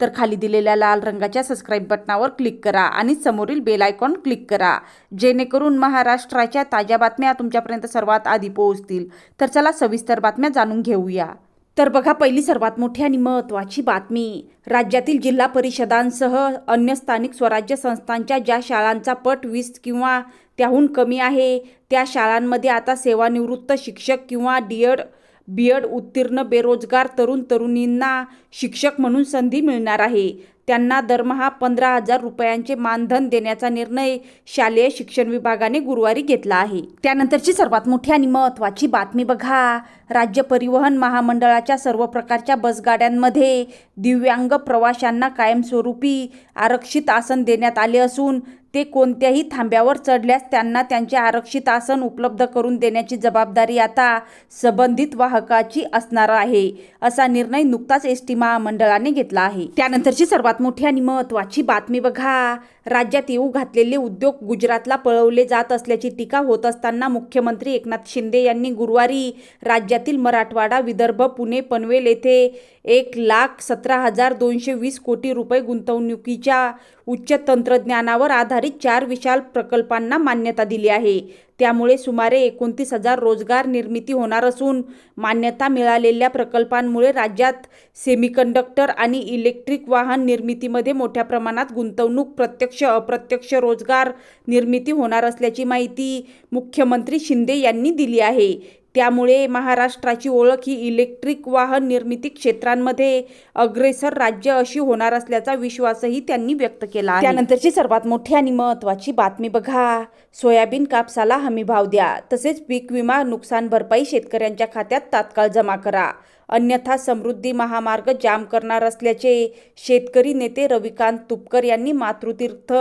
तर खाली दिलेल्या लाल रंगाच्या सबस्क्राईब बटनावर क्लिक करा आणि समोरील बेल आयकॉन क्लिक करा. जेणेकरून महाराष्ट्राच्या ताज्या बातम्या तुमच्यापर्यंत सर्वात आधी पोहोचतील. तर चला सविस्तर बातम्या जाणून घेऊया. तर बघा पहिली सर्वात मोठी आणि महत्त्वाची बातमी. राज्यातील जिल्हा परिषदांसह अन्य स्थानिक स्वराज्य संस्थांच्या ज्या शाळांचा पट वीस किंवा त्याहून कमी आहे त्या शाळांमध्ये आता सेवानिवृत्त शिक्षक किंवा बी बीएड उत्तीर्ण बेरोजगार तरुण तरुणींना शिक्षक म्हणून संधी मिळणार आहे. त्यांना दरमहा पंधरा हजार रुपयांचे मानधन देण्याचा निर्णय शालेय शिक्षण विभागाने गुरुवारी घेतला आहे. त्यानंतरची सर्वात मोठी आणि महत्त्वाची बातमी बघा. राज्य परिवहन महामंडळाच्या सर्व प्रकारच्या बसगाड्यांमध्ये दिव्यांग प्रवाशांना कायमस्वरूपी आरक्षित आसन देण्यात आले असून ते कोणत्याही थांब्यावर चढल्यास त्यांना त्यांचे आरक्षित आसन उपलब्ध करून देण्याची जबाबदारी आता संबंधित वाहकाची असणार आहे असा निर्णय नुकताच एस टी महामंडळाने घेतला आहे. त्यानंतरची सर्वात मोठी आणि महत्त्वाची बातमी बघा. राज्यात येऊ घातलेले उद्योग गुजरातला पळवले जात असल्याची टीका होत असताना मुख्यमंत्री एकनाथ शिंदे यांनी गुरुवारी राज्यातील मराठवाडा विदर्भ पुणे पनवेल येथे एक लाख सतरा हजार दोनशे वीस कोटी रुपये गुंतवणुकीच्या उच्च तंत्रज्ञानावर आधारित चार विशाल प्रकल्पांना मान्यता दिली आहे. त्यामुळे सुमारे एकोणतीस हजार रोजगार निर्मिती होणार असून मान्यता मिळालेल्या प्रकल्पांमुळे राज्यात सेमीकंडक्टर आणि इलेक्ट्रिक वाहन निर्मितीमध्ये मोठ्या प्रमाणात गुंतवणूक प्रत्यक्ष अप्रत्यक्ष रोजगार निर्मिती होणार असल्याची माहिती मुख्यमंत्री शिंदे यांनी दिली आहे. त्यामुळे महाराष्ट्राची ओळख ही इलेक्ट्रिक वाहन निर्मिती क्षेत्रांमध्ये अग्रेसर राज्य अशी होणार असल्याचा विश्वासही त्यांनी व्यक्त केला त्यानंतरची सर्वात मोठी आणि महत्त्वाची बातमी बघा. सोयाबीन कापसाला हमी भाव द्या. तसेच पीक विमा नुकसान भरपाई शेतकऱ्यांच्या खात्यात तात्काळ जमा करा. अन्यथा समृद्धी महामार्ग जाम करणार असल्याचे शेतकरी नेते रविकांत तुपकर यांनी मातृतीर्थ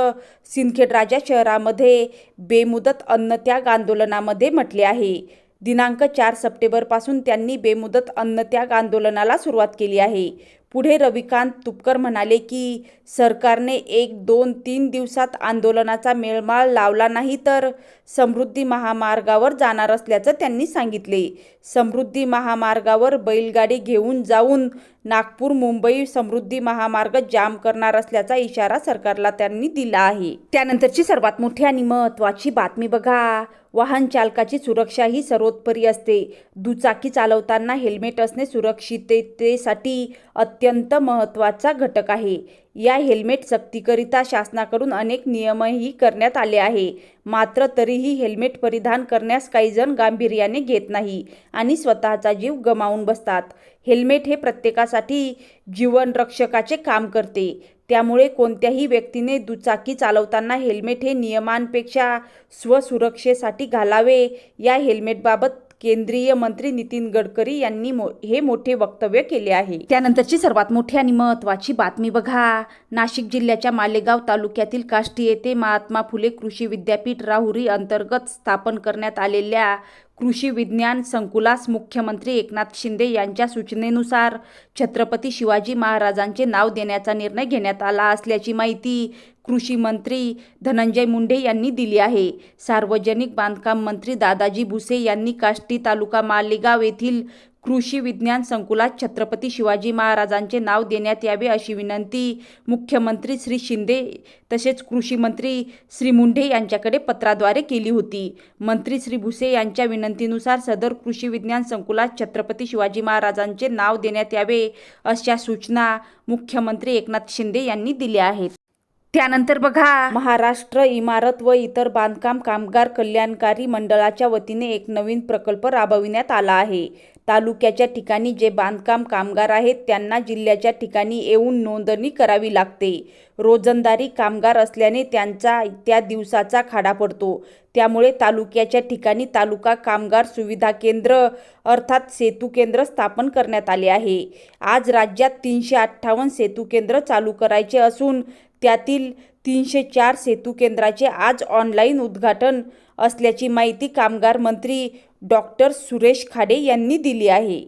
सिंदखेड राजा शहरामध्ये बेमुदत अन्नत्याग आंदोलनामध्ये म्हटले आहे. दिनांक चार सप्टेंबरपासून त्यांनी बेमुदत अन्नत्याग आंदोलनाला सुरुवात केली आहे. पुढे रविकांत तुपकर म्हणाले की सरकारने एक दोन तीन दिवसात आंदोलनाचा मेळमाळ लावला नाही तर समृद्धी महामार्गावर जाणार असल्याचं त्यांनी सांगितले. समृद्धी महामार्गावर बैलगाडी घेऊन जाऊन नागपूर मुंबई समृद्धी महामार्ग जाम करणार असल्याचा इशारा सरकारला त्यांनी दिला आहे. त्यानंतरची सर्वात मोठी आणि महत्त्वाची बातमी बघा. वाहन चालकाची सुरक्षा ही सर्वोत्परी असते. दुचाकी चालवताना हेल्मेट असणे सुरक्षिततेसाठी अत्यंत महत्त्वाचा घटक आहे. या हेल्मेट सक्तीकरिता शासनाकडून अनेक नियमही करण्यात आले आहे. मात्र तरीही हेल्मेट परिधान करण्यास काहीजण गांभीर्याने घेत नाही आणि स्वतःचा जीव गमावून बसतात. हेल्मेट हे प्रत्येकासाठी जीवनरक्षकाचे काम करते. त्यामुळे कोणत्याही व्यक्तीने दुचाकी चालवताना हेल्मेट हे नियमांपेक्षा स्वसुरक्षेसाठी घालावे. या हेल्मेटबाबत केंद्रीय मंत्री नितीन गडकरी यांनी मो हे मोठे वक्तव्य केले आहे. त्यानंतरची सर्वात मोठी आणि महत्त्वाची बातमी बघा. नाशिक जिल्ह्याच्या मालेगाव तालुक्यातील काष्टी येथे महात्मा फुले कृषी विद्यापीठ राहुरी अंतर्गत स्थापन करण्यात आलेल्या कृषी विज्ञान संकुलास मुख्यमंत्री एकनाथ शिंदे यांच्या सूचनेनुसार छत्रपती शिवाजी महाराजांचे नाव देण्याचा निर्णय घेण्यात आला असल्याची माहिती कृषी मंत्री धनंजय मुंडे यांनी दिली आहे. सार्वजनिक बांधकाम मंत्री दादाजी भुसे यांनी काष्टी तालुका मालेगाव येथील कृषी विज्ञान संकुलात छत्रपती शिवाजी महाराजांचे नाव देण्यात यावे अशी विनंती मुख्यमंत्री श्री शिंदे तसेच कृषी मंत्री श्री मुंढे यांच्याकडे पत्राद्वारे केली होती. मंत्री श्री भुसे यांच्या विनंतीनुसार सदर कृषी विज्ञान संकुलात छत्रपती शिवाजी महाराजांचे नाव देण्यात यावे अशा सूचना मुख्यमंत्री एकनाथ शिंदे यांनी दिल्या आहेत. त्यानंतर बघा महाराष्ट्र इमारत व इतर बांधकाम कामगार कल्याणकारी मंडळाच्या वतीने एक नवीन प्रकल्प राबविण्यात आला आहे. तालुक्याच्या ठिकाणी जे बांधकाम कामगार आहेत त्यांना जिल्ह्याच्या ठिकाणी येऊन नोंदणी करावी लागते. रोजंदारी कामगार असल्याने त्यांचा त्या दिवसाचा खाडा पडतो. त्यामुळे तालुक्याच्या ठिकाणी तालुका कामगार सुविधा केंद्र अर्थात सेतू केंद्र स्थापन करण्यात आले आहे. आज राज्यात तीनशे अठ्ठावन्न सेतू केंद्र चालू करायचे असून त्यातील तीनशे चार सेतू केंद्राचे आज ऑनलाईन उद्घाटन असल्याची माहिती कामगार मंत्री डॉक्टर सुरेश खाडे यांनी दिली आहे.